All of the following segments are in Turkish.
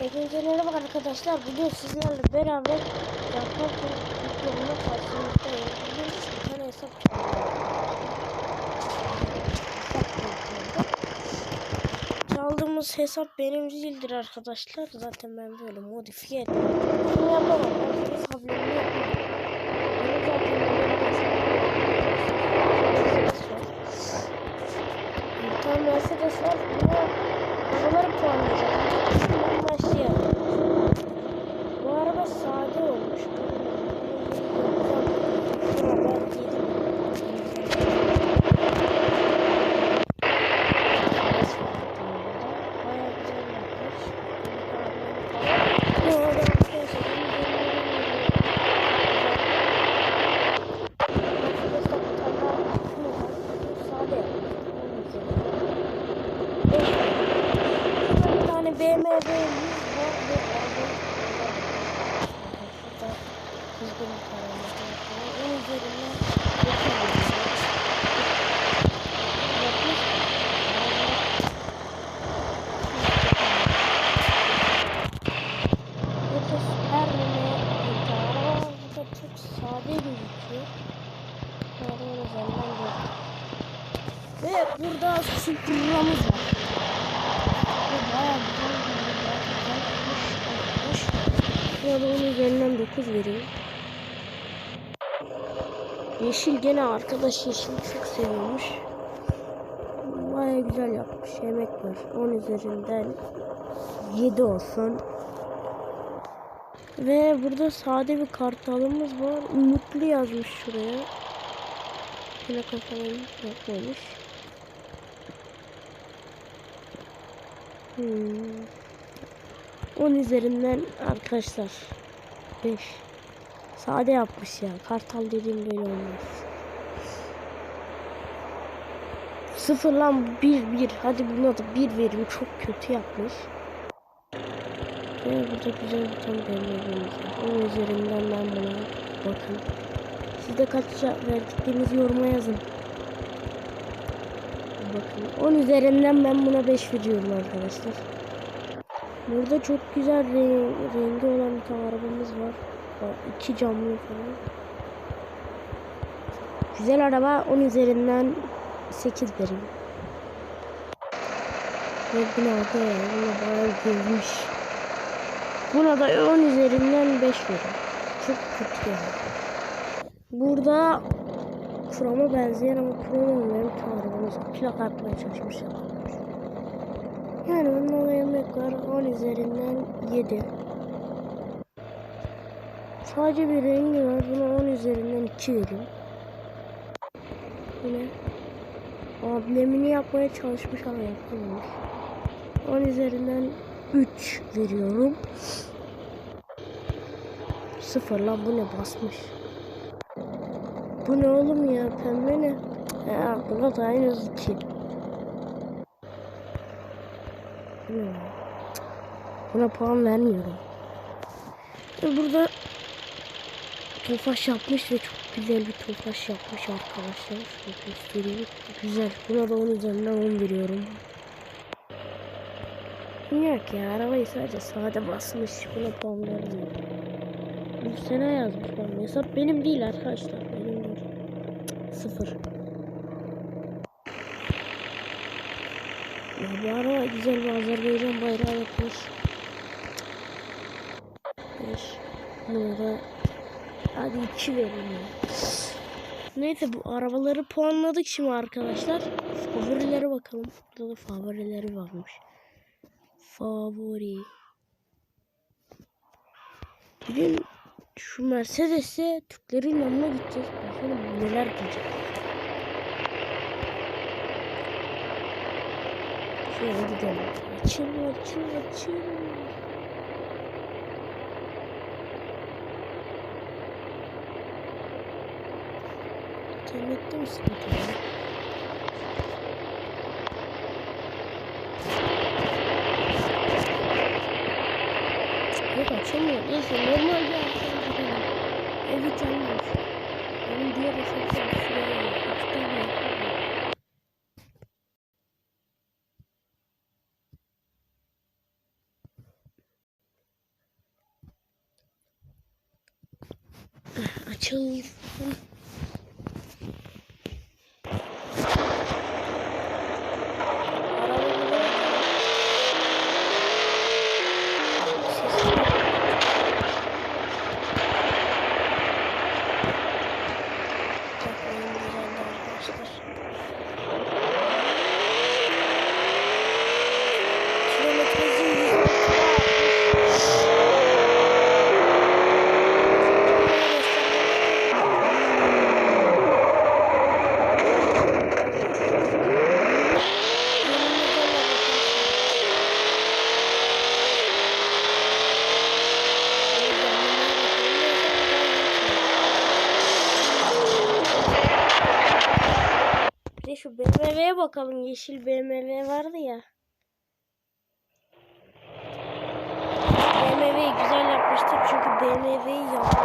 Hepinize merhaba arkadaşlar. Bugün sizlerle beraber yapmak videomda karşınızdayım. Bugün bir tane hesap. Çaldığımız hesap benim değildir arkadaşlar. Zaten ben böyle modifiye ettim. Şunu yapamam. Ben hesaplarımı yapamam. Benim zaten Mercedes var. Buna Bunları kullanmayacağım. Bunlar siyah. Burada Supra'mız var. Olmuş. Burada onun üzerinden 9 veriyor. Yeşil gene arkadaş yeşil çok seviyormuş. Bayağı güzel yapmış. Yemek var. 10 üzerinden 7 olsun. Ve burada sade bir kartalımız var. Umutlu yazmış şuraya. Plaka falan yapmamış. Hmm. 10 üzerinden arkadaşlar 5 Sade yapmış ya Kartal dediğim böyle olmaz. Sıfır lan bir bir. Hadi buna da bir verim çok kötü yapmış. Ve burada güzel bir tane demlediğimiz var 10 üzerinden ben buna bakın. Siz kaç verdiklerinizi yoruma yazın Bakın 10 üzerinden ben buna 5 veriyorum arkadaşlar Burada çok güzel re rengi olan bir tane arabamız var. İki camlı falan. Güzel araba 10 üzerinden 8 verim. Ve buna da buna bayağı görmüş. Buna da 10 üzerinden 5 verim. Çok kötü yani. Burada Chrome'a benzeyen ama tane arabamız var. Plaka yapmaya çalışmış. Yani bunun yemek var 10 üzerinden 7. Sadece bir rengi var. Buna 10 üzerinden 2 veriyorum. Bu ne? Ablemini yapmaya çalışmış ama yapamamış. 10 üzerinden 3 veriyorum. Sıfır lan bu ne basmış. Bu ne oğlum ya pembe ne? Ya buna da 2. Hmm. Buna puan vermiyorum. Ve burada tofaş yapmış ve çok güzel bir tofaş yapmış arkadaşlar. Şöyle göstereyim. Güzel. Buna da 10 üzerinden 10 veriyorum. Yok ya arabayı sadece sade basmış. Buna puan vermiyorum. Bu sene yazmış bana. Hesap benim değil arkadaşlar. Sıfır. Ya bu araba güzel bir Azerbaycan bayrağı yapmış. Beş. Burada. Hadi iki verin ya. Neyse bu arabaları puanladık şimdi arkadaşlar. Favorilere bakalım. Burada da favorileri varmış. Favori. Bugün şu Mercedes'e Türklerin yanına gideceğiz. Bakalım neler diyecek. Şöyle gidelim. Açıl açıl açıl. İnternette mi sıkıntı var? Yok açamıyor. Neyse normal bir gidelim. Evi canlı. Benim diğer hesapta 秋风 şu BMW'ye bakalım. Yeşil BMW vardı ya. BMW'yi güzel yapmıştır çünkü BMW'yi yaptı.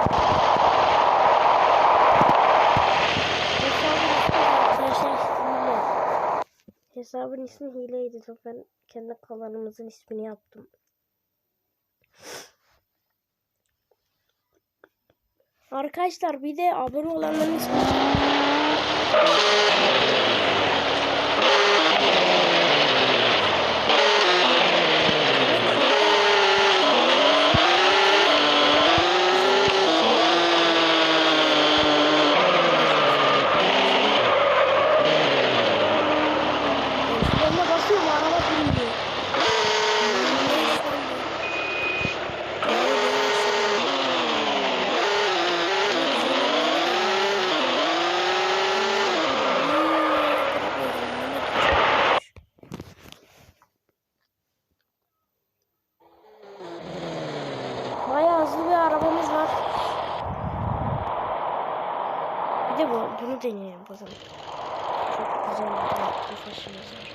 Hesabın ismi hileydi. Ben kendi kalanımızın ismini yaptım. Arkadaşlar bir de abone olanların ismi. Önüne basıyorum araba durmuyor. Bayağı hızlı bir arabamız var. Bir de bu, bunu deneyelim bakalım. Çok güzel bir taşımız var.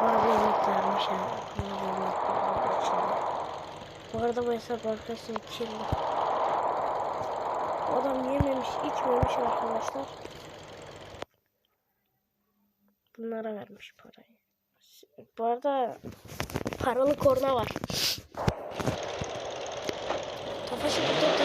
Bu araba yemeklermiş ha. Bu araba yemekler var içinde. Bu arada bu hesap arkadaşlar kirli. Adam yememiş, içmemiş arkadaşlar. Bunlara vermiş parayı. Bu arada paralı korna var. Tofaşı burada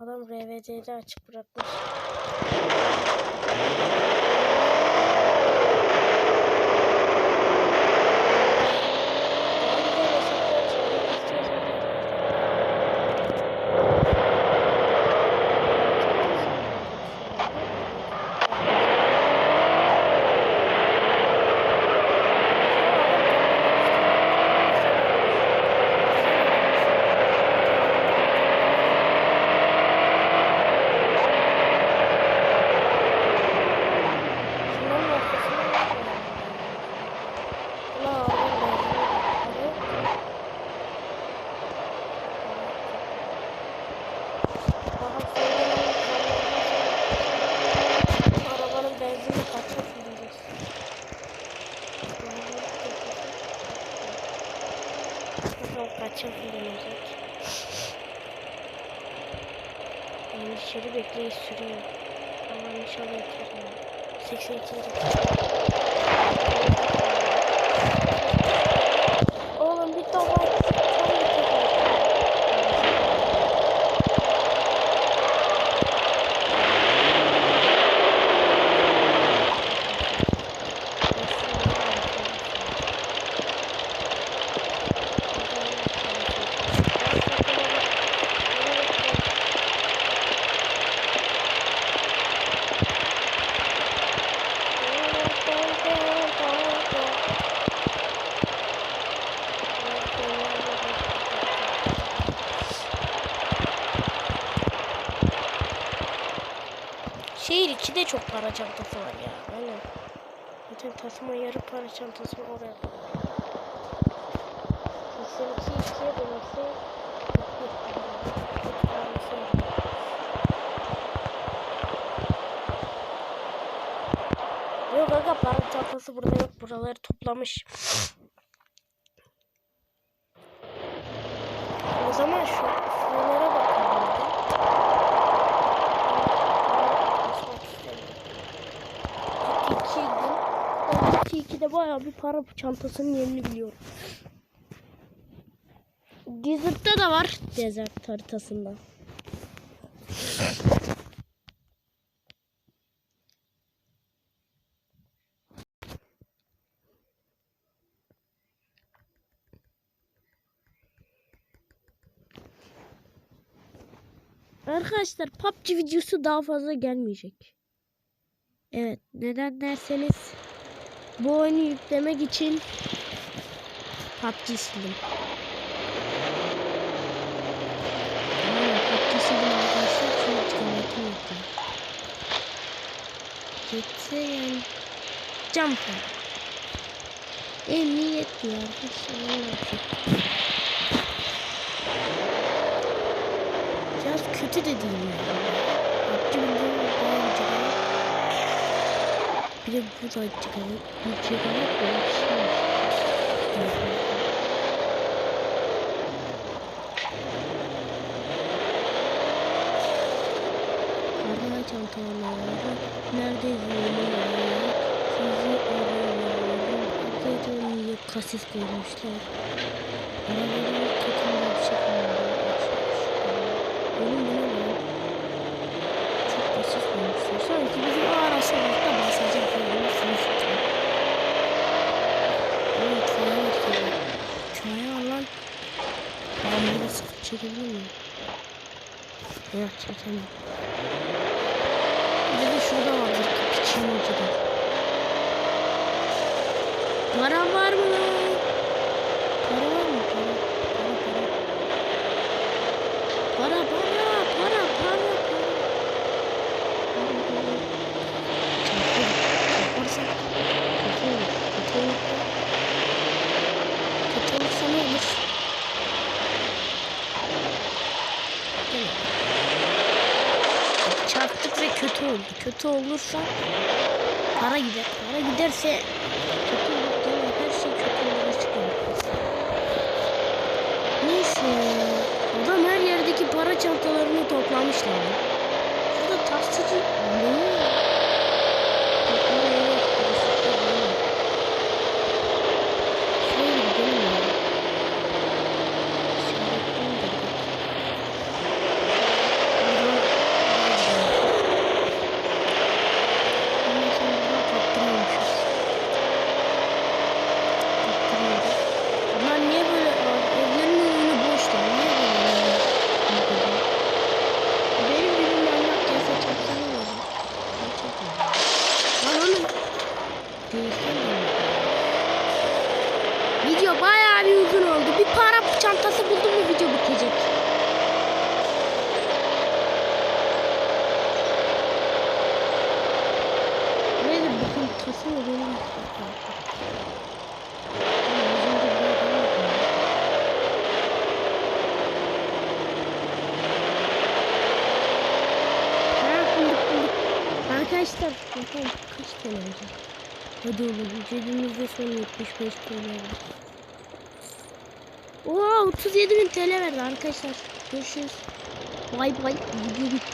Adam RVD'de açık bırakmış. İçi de çok para çantası var ya. Aynen. Zaten tasma yarı para çantası oraya. 82 ikiye bölünse Yok aga para çantası burada yok. Buraları toplamış. O zaman şu şuralara bakalım. bir de. Basmak istemiyorum. Öteki gün. Öteki 2'de bayağı bir para çantasının yerini biliyorum. Desert'ta da var. Desert haritasında. Arkadaşlar PUBG videosu daha fazla gelmeyecek. Evet neden derseniz bu oyunu yüklemek için PUBG sildim. PUBG sildim arkadaşlar çünkü internetim yoktu. Cam falan. Emniyet diyor arkadaşlar. Biraz kötü de değil yani. PUBG bildiğin bayağı cıgalı. Bir de bu da cıgalı. Bu cıgalı böyle bir şey var. Para çantaları nerede yürüyor? Sizi. Arkadaşlar niye kasis koymuşlar? Arabalar takımda bir şey koymuyor. Benim ne lan? Çok kasis koymuşlar. Sanki bizim o ara sokakta basacak falan. Evet, falan yapıyor. Çaya al lan. Ben burada sıkıntı çekebilir miyim? Yok çekemem. Bir de şurada vardır cappuccino'cuda. Para var mı? Para. Para para. Para para. Para para. para. Çarpıyor. Çarparsa kötü olur. Kötü olur. Kötü olursa ne olur? Değil mi? Çarptık ve kötü oldu. Kötü olursa para gider. Para giderse kötü olur. Her şey kötü olur çıkıyor. Neyse. Adam her yerdeki para çantalarını toplamışlar. Şurada taksici ne? Toplama yeri burası. Şuraya bir gidelim ya. İşaretleyin de bir. Ondan sonra buradan kaptırıyormuşuz. Kaptırıyoruz. Bunlar niye böyle var? Evlerinin önü boş da. Niye böyle var? Benim gibi manyak gelse çarpsana ne olur? Ben çarpmam. Lan oğlum. Değiştirme. Video bayağı bir uzun oldu. Bir para çantası buldum mu video bitecek. Neydi bakın tası mı benim? Ha, bulduk, bulduk. Arkadaşlar bakalım kaç tane olacak? Hadi oğlum cebimizde son 75 TL var. Oo 37 bin TL verdi arkadaşlar. Görüşürüz. Bay bay. Video bitti.